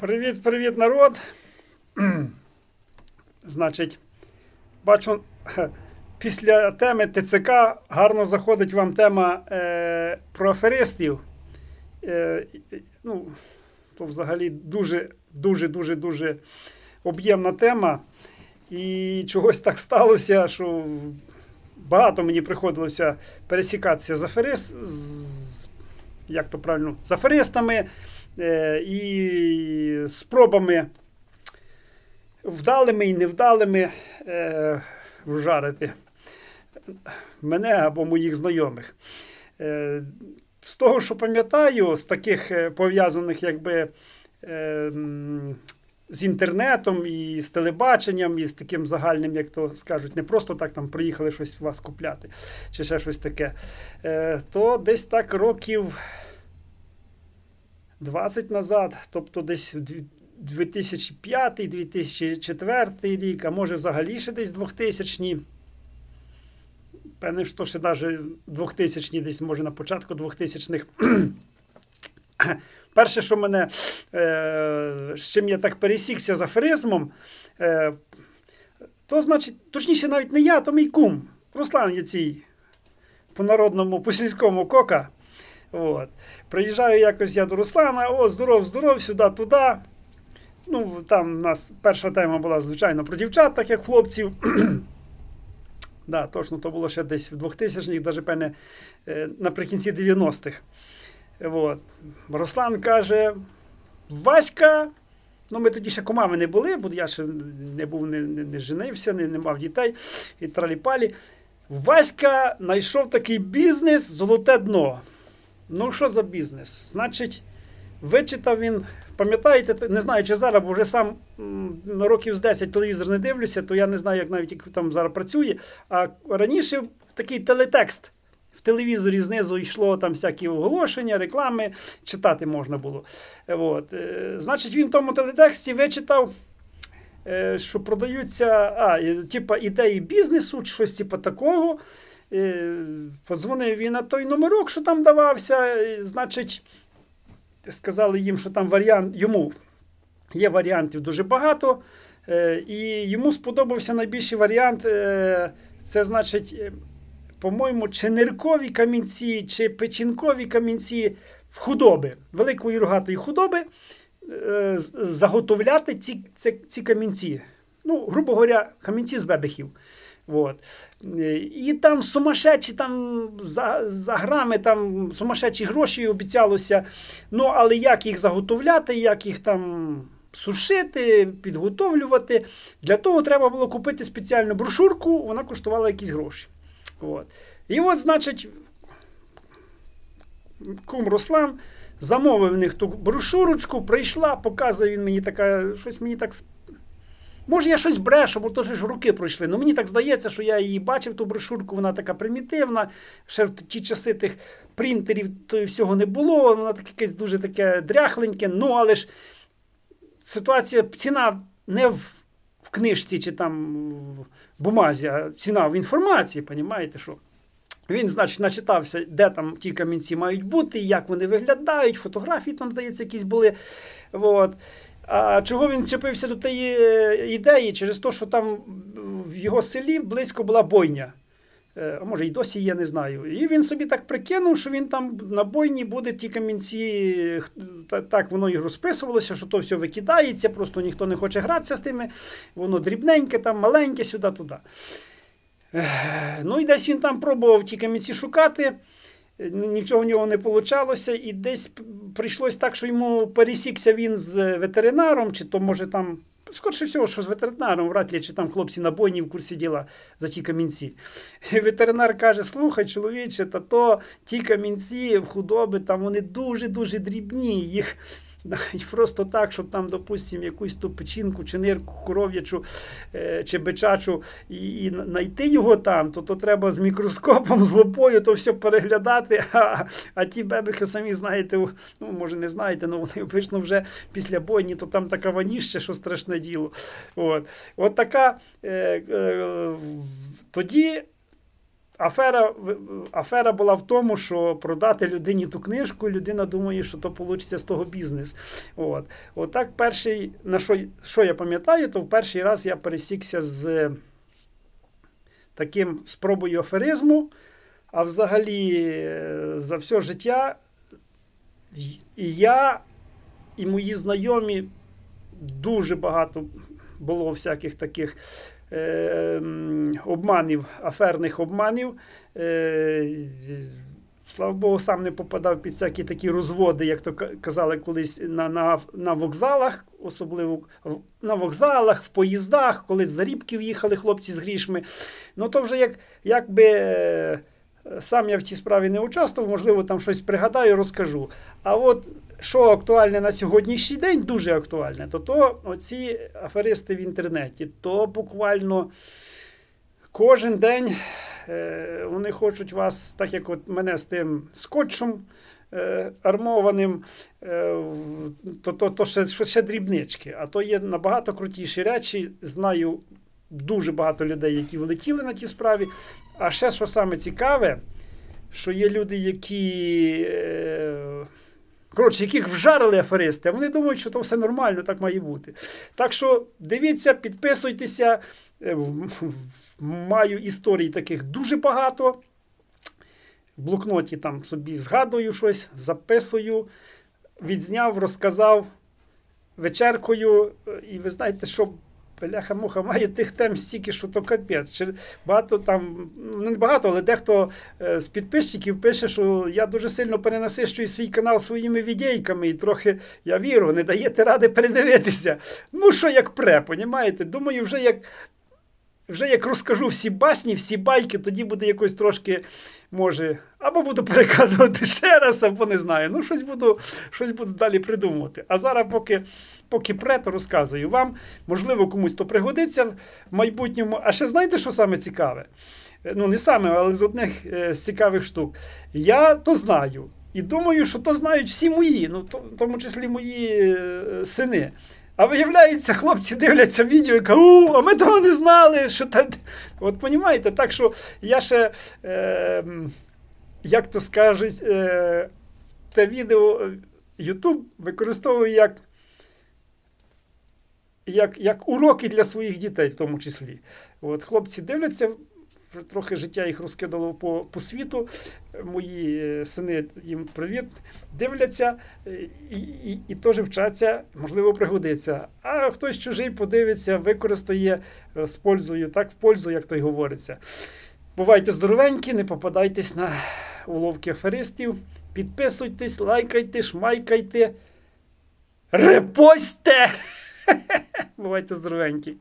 Привіт, привіт, народ. Значить, бачу, після теми ТЦК гарно заходить вам тема е, про аферистів. Е, ну, то взагалі дуже, дуже, об'ємна тема. І чогось так сталося, що багато мені приходилося пересікатися з аферист, з, як то правильно, з аферистами і спробами вдалими і невдалими е, вжарити мене або моїх знайомих. Е, з того, що пам'ятаю, з таких е, пов'язаних якби. е, з інтернетом і з телебаченням, і з таким загальним, як то скажуть, не просто так там приїхали щось вас купляти, чи ще щось таке. Е, то десь так років 20 назад, тобто десь 2005-2004 рік, а може взагалі ще десь 2000 Певне, що ще навіть 2000 десь, може на початку 2000-х. Перше, що мене, е, з чим я так пересікся з аферизмом, е, то значить, точніше, навіть не я, то мій кум, Руслан Яцій, по народному, по сільському кока. От. Приїжджаю якось я до Руслана, о, здоров, здоров, сюди, туди. Ну, там у нас перша тема була, звичайно, про дівчат, так як хлопців. да, точно, то було ще десь в 2000-х, навіть певне, е, наприкінці 90-х. От. Руслан каже: Васька. Ну, ми тоді ще комами не були, бо я ще не був, не, не, не женився, не, не мав дітей і траліпалі. Васька знайшов такий бізнес золоте дно. Ну, що за бізнес? Значить, вичитав він, пам'ятаєте, не знаю, чи зараз, бо вже сам років з 10 телевізор не дивлюся, то я не знаю, як навіть як там зараз працює. А раніше такий телетекст. В телевізорі знизу йшло там всякі оголошення, реклами, читати можна було. Е, От. е, Значить, він в тому телетексті вичитав, е, що продаються а, типа ідеї бізнесу, щось типу такого. Подзвонив він на той номерок, що там давався. Значить, сказали їм, що там варіант йому є варіантів дуже багато. е, І йому сподобався найбільший варіант. е, Це значить, е, по-моєму, чи ниркові камінці, чи печінкові камінці худоби, великої рогатої худоби, заготовляти ці, ці, ці камінці. Ну, грубо говоря, камінці з бебехів. Вот. Е, І там сумасшедші там за, за грами, там сумасшедші гроші обіцялося. Ну, але як їх заготовляти, як їх там сушити, підготовлювати. Для того треба було купити спеціальну брошурку, вона коштувала якісь гроші. От. І от, значить, кум Руслан замовив в них ту брошурочку, прийшла, показує він мені така, щось мені так. Може, я щось брешу, бо то ж руки пройшли. Ну мені так здається, що я її бачив, ту брошурку, вона така примітивна. Ще в ті часи тих принтерів то всього не було. Вона таке якесь дуже таке дряхленьке. Ну, але ж ситуація, ціна не в, в книжці чи там в бумазі, а ціна в інформації, понімаєте, що? Він, значить, начитався, де там ті камінці мають бути, як вони виглядають, фотографії там, здається, якісь були. От. А чого він чепився до тієї е, ідеї? Через те, що там в його селі близько була бойня. Е, А може, й досі є, не знаю. І він собі так прикинув, що він там на бойні буде ті камінці. Так воно і розписувалося, що то все викидається, просто ніхто не хоче гратися з тими. Воно дрібненьке, там маленьке, сюди-туди. Ну і десь він там пробував ті камінці шукати. Е, Нічого в нього не вийшло, і десь прийшлось так, що йому пересікся він з ветеринаром, чи то може там. Скорше всього, що з ветеринаром, вряд ли, чи там хлопці на бойні в курсі діла за ті камінці. І ветеринар каже: слухай, чоловіче, та то ті камінці в худоби, там вони дуже-дуже дрібні. Їх навіть просто так, щоб там, допустимо, якусь ту печінку чи нирку коров'ячу е, чи бичачу і, і знайти його там, то, то треба з мікроскопом, з лупою то все переглядати. А, а ті бебехи самі знаєте, ну може не знаєте, але вони обично вже після бойні, то там така ваніща, що страшне діло. От, От така е, е, тоді Афера, афера була в тому, що продати людині ту книжку, людина думає, що то вийде з того бізнес. От. Отак, перший, на що, що я пам'ятаю, то в перший раз я пересікся з таким спробою аферизму, а взагалі е, за все життя і я, і мої знайомі дуже багато було всяких таких обманів, аферних обманів. Е, Слава Богу, сам не попадав під всякі такі розводи, як то казали колись на, на, на вокзалах, особливо на вокзалах, в поїздах, коли з зарібків їхали хлопці з грішми. Ну то вже як, якби е, сам я в цій справі не участвував, можливо, там щось пригадаю, розкажу. А от що актуальне на сьогоднішній день, дуже актуальне, то то оці аферисти в інтернеті, то буквально кожен день е, вони хочуть вас, так як от мене з тим скотчем е, армованим, е, то, то, то ще, ще дрібнички. А то є набагато крутіші речі. Знаю дуже багато людей, які влетіли на ті справі. А ще що саме цікаве, що є люди, які. Е, Коротше, яких вжарили аферисти, вони думають, що то все нормально, так має бути. Так що дивіться, підписуйтеся. Е, Маю історій таких дуже багато. В блокноті там собі згадую щось, записую, відзняв, розказав, вечеркою. І ви знаєте, що Бляха-муха має тих тем стільки, що то капець. Чи багато там, ну, не багато, але дехто е, з підписчиків пише, що я дуже сильно перенасищую свій канал своїми відійками, і трохи я вірю, не даєте ради передивитися. Ну, що як пре, понімаєте? Думаю, вже як. Вже як розкажу всі басні, всі байки, тоді буде якось трошки, може, або буду переказувати ще раз, або не знаю. Ну, щось буду, щось буду далі придумувати. А зараз, поки, поки пре, розказую вам. Можливо, комусь то пригодиться в майбутньому. А ще знаєте, що саме цікаве? Ну, не саме, але з одних е, з цікавих штук. Я то знаю. І думаю, що то знають всі мої, ну, в тому числі мої е, сини. А виявляється, хлопці дивляться відео і кажуть, а ми того не знали. Що та... От розумієте, так що я ще, е, як то скажуть, е, те відео е, YouTube використовую як, як, як уроки для своїх дітей, в тому числі. От, хлопці дивляться, трохи життя їх розкидало по, по світу. Мої е, сини їм привіт, дивляться е, і, і, і теж вчаться, можливо, пригодиться. А хтось чужий подивиться, використає е, з пользою, так в пользу, як то й говориться. Бувайте здоровенькі, не попадайтесь на уловки аферистів. Підписуйтесь, лайкайте, шмайкайте, репостьте! Бувайте здоровенькі.